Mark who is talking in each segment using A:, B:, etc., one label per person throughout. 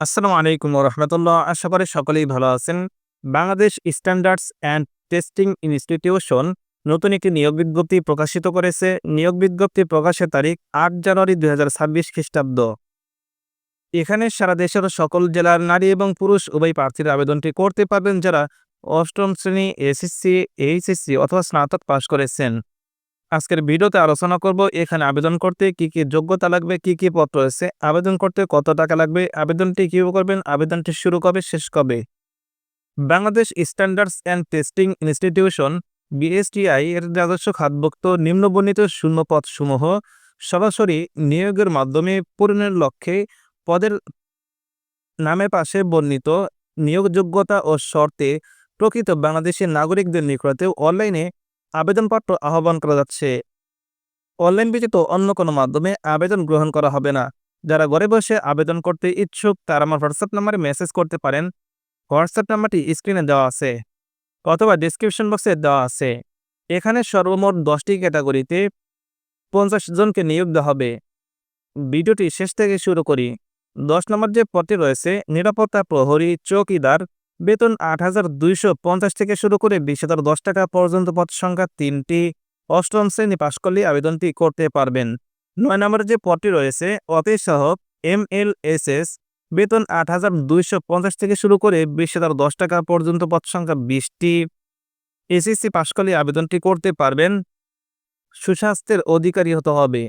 A: আসসালামু আলাইকুম রহমতুল্লাহ। আশা করি সকলেই ভালো আছেন। Bangladesh standards and testing institution নতুন একটি নিয়োগ বিজ্ঞপ্তি প্রকাশিত করেছে। নিয়োগ বিজ্ঞপ্তি প্রকাশের তারিখ আট জানুয়ারি দুই হাজার ছাব্বিশ খ্রিস্টাব্দ। এখানে সারা দেশের সকল জেলার নারী এবং পুরুষ উভয় প্রার্থীর আবেদনটি করতে পারবেন যারা অষ্টম শ্রেণি, এসএসসি, এইচএসসি অথবা স্নাতক পাশ করেছেন। আজকের ভিডিওতে আলোচনা করব এখানে আবেদন করতে কি কি যোগ্যতা লাগবে, কি কি পত্র রয়েছে, আবেদন করতে কত টাকা লাগবে, আবেদনটি কীভাবে করবেন, আবেদনটি শুরু কবে, শেষ কবে? Bangladesh standards and testing institution, BSTI এর রাজস্ব খাতভুক্ত নিম্নবর্ণিত শূন্যপদ সমূহ সরাসরি নিয়োগের মাধ্যমে পূরণের লক্ষ্যে পদের নামে পাশে বর্ণিত নিয়োগযোগ্যতা ও শর্তে প্রকৃত বাংলাদেশের নাগরিকদের নিকটে অনলাইনে আবেদনপত্র আহ্বান করা যাচ্ছে। অনলাইন ব্যতীত অন্য কোনো মাধ্যমে আবেদন গ্রহণ করা হবে না। যারা ঘরে বসে আবেদন করতে ইচ্ছুক, তারা আমার হোয়াটসঅ্যাপ নাম্বারে মেসেজ করতে পারেন। হোয়াটসঅ্যাপ নাম্বারটি স্ক্রিনে দেওয়া আছে অথবা ডিসক্রিপশন বক্সে দেওয়া আছে। এখানে সর্বমোট দশটি ক্যাটাগরিতে পঞ্চাশ জনকে নিয়োগ দেওয়া হবে। ভিডিওটি শেষ থেকে শুরু করি। দশ নম্বর যে পদটি রয়েছে, নিরাপত্তা প্রহরী, চৌকিদার বেতন আট হাজার দুইশো পঞ্চাশ থেকে শুরু করে বিশ হাজার দশ টাকা পর্যন্ত পদ সংখ্যা তিনটি। অষ্টম শ্রেণি পাশ করলে আবেদনটি করতে পারবেন। নয় নম্বরে যে পদটি রয়েছে, অফিস সহক এম এল এস এস, বেতন আট হাজার দুইশো পঞ্চাশ থেকে শুরু করে বিশ হাজার দশ টাকা পর্যন্ত পদ সংখ্যা বিশটি। এসএসসি পাশ করলে আবেদনটি করতে পারবেন। সুস্বাস্থ্যের অধিকারী হতে হবে।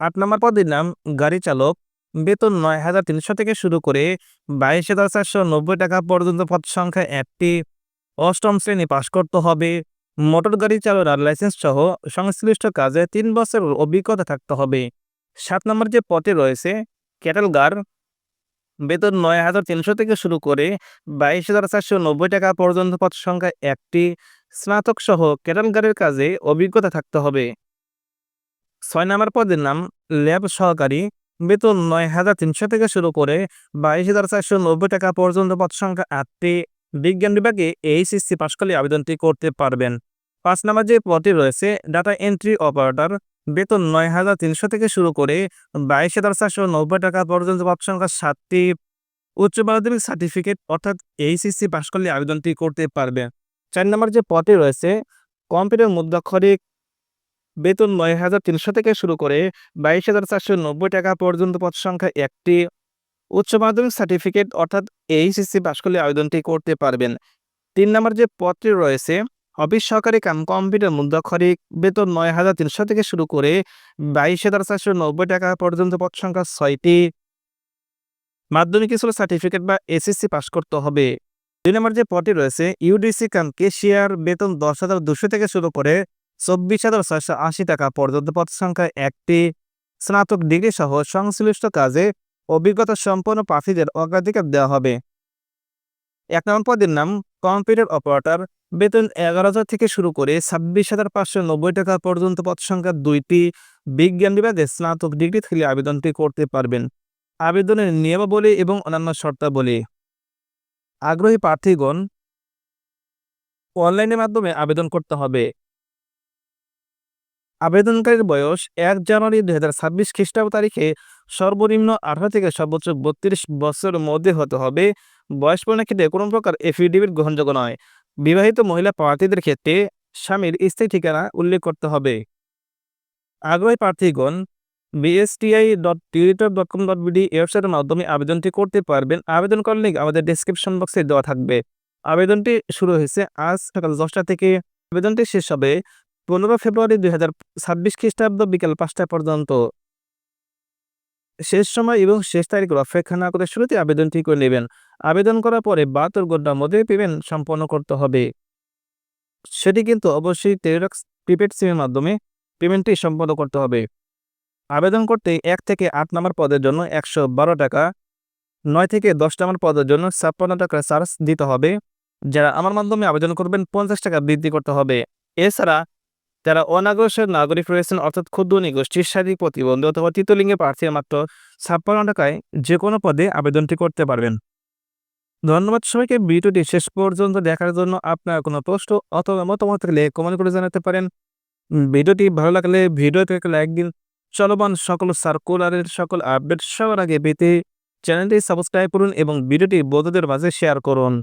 A: আট নম্বর পদের নাম গাড়ি চালক বেতন নয় হাজার তিনশো থেকে শুরু করে বাইশ হাজার চারশো নব্বই টাকা পর্যন্ত পদ সংখ্যা একটি। অষ্টম শ্রেণি পাশ করতে হবে। মোটর গাড়ি চালনার লাইসেন্স সহ সংশ্লিষ্ট কাজে তিন বছরের অভিজ্ঞতা থাকতে হবে। সাত নম্বর যে পদে রয়েছে ক্যাটেলগার বেতন নয় হাজার তিনশো থেকে শুরু করে বাইশ হাজার চারশো নব্বই টাকা পর্যন্ত পদ সংখ্যা একটি। স্নাতক সহ ক্যাটেলগারের কাজে অভিজ্ঞতা থাকতে হবে। ছয় নম্বর পদের নাম, ল্যাব সহকারী। বেতন নয় হাজার তিনশো থেকে শুরু করে বাইশ হাজার চারশো নব্বই টাকা পর্যন্ত পদ সংখ্যা আটটি বিজ্ঞান বিভাগে এইচএসসি পাশ করলে আবেদনটি করতে পারবেন। পাঁচ নাম্বার যে পদটি রয়েছে ডাটা এন্ট্রি অপারেটর বেতন নয় হাজার তিনশো থেকে শুরু করে বাইশ হাজার চারশো নব্বই টাকা পর্যন্ত পদ সংখ্যা সাতটি উচ্চ মাধ্যমিক সার্টিফিকেট অর্থাৎ এইচএসসি পাশ করলে আবেদনটি করতে পারবে। চার নম্বর যে পদটি রয়েছে কম্পিউটার মুদ্রাক্ষরিক বেতন নয় হাজার তিনশো থেকে শুরু করে বাইশ হাজার চারশো নব্বই টাকা পর্যন্ত পদ সংখ্যা একটি উচ্চ মাধ্যমিক সার্টিফিকেট, অর্থাৎ এইচএসসি পাশ করলে আবেদনটি করতে পারবেন। তিন নম্বর যে পদটি রয়েছে, অফিস সহকারী কাম কম্পিউটার মুদ্রাক্ষরিক বেতন নয় হাজার তিনশো থেকে শুরু করে বাইশ হাজার চারশো নব্বই টাকা পর্যন্ত পদ সংখ্যা ছয়টি মাধ্যমিক স্কুল সার্টিফিকেট বা এসএসসি পাশ করতে হবে। দুই নম্বর যে পদটি রয়েছে ইউডিসি কাম কেশিয়ার বেতন দশ হাজার দুশো থেকে শুরু করে চব্বিশ হাজার ছয়শো আশি টাকা পর্যন্ত পদ সংখ্যা একটি স্নাতক ডিগ্রি সহ সংশ্লিষ্ট কাজে অভিজ্ঞতা সম্পন্ন প্রার্থীদের অগ্রাধিকার দেওয়া হবে। এক নম্বর পদের নাম, কম্পিউটার অপারেটর। বেতন এগারো হাজার থেকে শুরু করে ছাব্বিশ হাজার পাঁচশো নব্বই টাকা পর্যন্ত পদ সংখ্যা দুইটি বিজ্ঞান বিভাগে স্নাতক ডিগ্রি থেকে আবেদনটি করতে পারবেন। আবেদনের নিয়মাবলী এবং অন্যান্য শর্তাবলী। আগ্রহী প্রার্থীগণ, অনলাইনের মাধ্যমে আবেদন করতে হবে। আবেদনকারীর বয়স এক জানুয়ারি দুই হাজার ছাব্বিশ খ্রিস্টাব্দ তারিখে সর্বনিম্ন আঠারো থেকে সর্বোচ্চ বত্রিশ বছরের মধ্যে হতে হবে। বয়স পূরণের ক্ষেত্রে কোনো প্রকার এফিডেভিট গ্রহণযোগ্য নয়। বিবাহিত মহিলা প্রার্থীদের ক্ষেত্রে স্বামীর স্থায়ী ঠিকানা উল্লেখ করতে হবে। আগ্রহী প্রার্থীগণ BSTI dot tutor dot com dot BD ওয়েবসাইটের মাধ্যমে আবেদনটি করতে পারবেন। আবেদন করার লিঙ্ক আমাদের ডিসক্রিপশন বক্সে দেওয়া থাকবে। আবেদনটি শুরু হয়েছে আজ সকাল দশটা থেকে। আবেদনটি শেষ হবে পনেরো ফেব্রুয়ারি দুই হাজার ছাব্বিশ খ্রিস্টাব্দ বিকেল পাঁচটা পর্যন্ত। শেষ সময় এবং শেষ তারিখের অপেক্ষা না করে শুরুতে আবেদনটি করে নেবেন। আবেদন করার পরে বাহাত্তর ঘণ্টার মধ্যে পেমেন্ট সম্পন্ন করতে হবে। সেটি কিন্তু অবশ্যই টেলিটক্স প্রিপেড সিমের মাধ্যমে পেমেন্টটি সম্পন্ন করতে হবে। আবেদন করতে এক থেকে আট নম্বর পদের জন্য একশো বারো টাকা, নয় থেকে দশ নম্বর পদের জন্য ছাপ্পান্ন টাকা চার্জ দিতে হবে, যারা আমার মাধ্যমে আবেদন করবেন পঞ্চাশ টাকা বৃদ্ধি করতে হবে। এছাড়া যারা অনাগ্রসর নাগরিক রয়েছেন, অর্থাৎ ক্ষুদ্র নিগোষ্ঠীর শারীরিক প্রতিবন্ধী অথবা তৃতীয়লিঙ্গের প্রার্থী মাত্র ছাপ্পান্ন টাকায় যে কোনো পদে আবেদনটি করতে পারবেন। ধন্যবাদ সবাইকে, ভিডিওটি শেষ পর্যন্ত দেখার জন্য আপনার কোনো প্রশ্ন অথবা মতামত থাকলে কমেন্ট করে জানাতে পারেন। ভিডিওটি ভালো লাগলে ভিডিওতে লাইক দিন। চলমান সকল সার্কুলারের সকল আপডেট সবার আগে পেতে চ্যানেলটি সাবস্ক্রাইব করুন এবং ভিডিওটি বন্ধুদের মাঝে শেয়ার করুন।